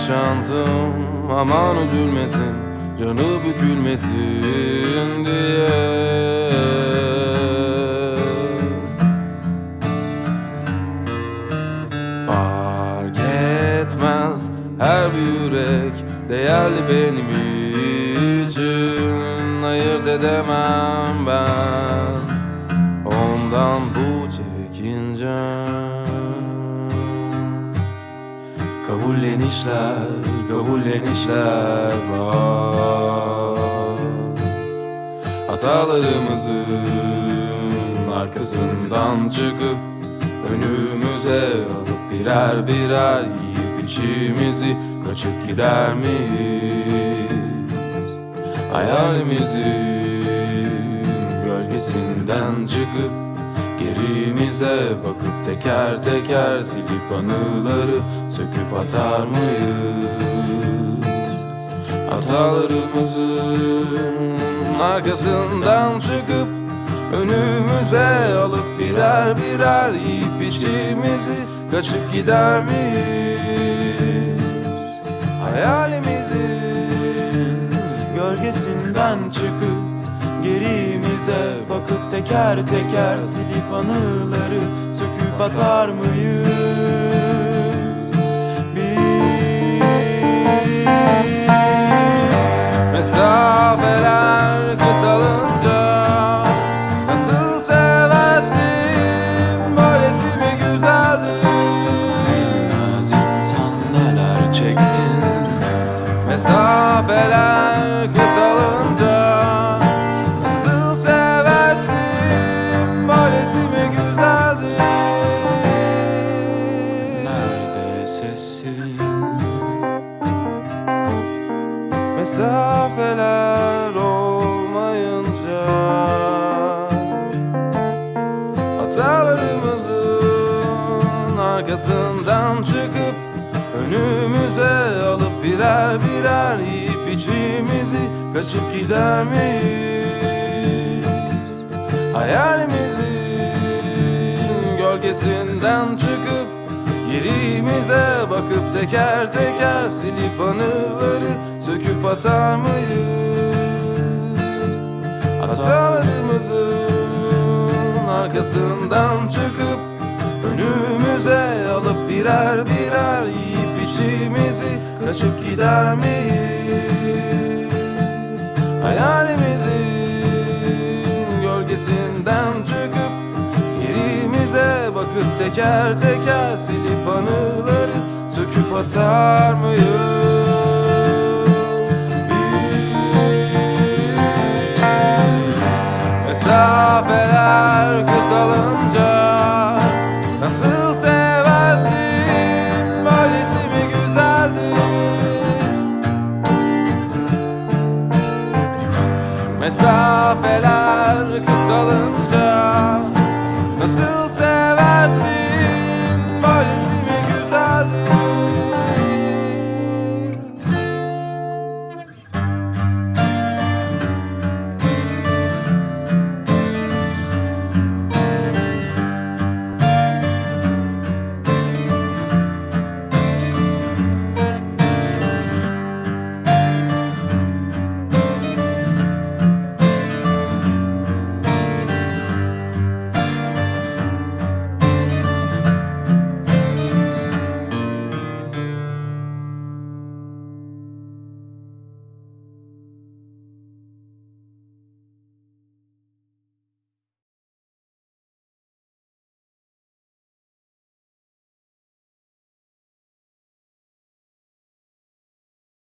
yaşantım Aman üzülmesin Canı bükülmesin diye. Fark etmez her bir yürek Değerli benim için. Ayırt edemem ben. Ondan bu çekince Kabullenişler, kabullenişler var Hatalarımızın arkasından çıkıp Önümüze alıp birer birer yiyip içimizi kaçıp gider miyiz? Hayalimizin gölgesinden çıkıp Gerimize bakıp teker teker silip anıları söküp atar mıyız? Hatalarımızın arkasından çıkıp Önümüze alıp birer birer yiyip içimizi kaçıp gider miyiz? Hayalimizin gölgesinden çıkıp bakıp teker teker silip anıları söküp atar mıyız? Mesafeler olmayınca Hatalarımızın arkasından çıkıp Önümüze alıp birer birer yiyip içimizi kaçıp gider miyiz? Hayalimizin gölgesinden çıkıp Yerimize bakıp teker teker silip anıları söküp atar mıyız? Hatalarımızın arkasından çıkıp Önümüze alıp birer birer yiyip içimizi kaçıp gider miyiz? Hayalimizin Bakıp teker teker silip anıları Söküp atar mıyız? Biz mesafeler kısalınca Nasıl seversin böylesi mi güzeldi Mesafeler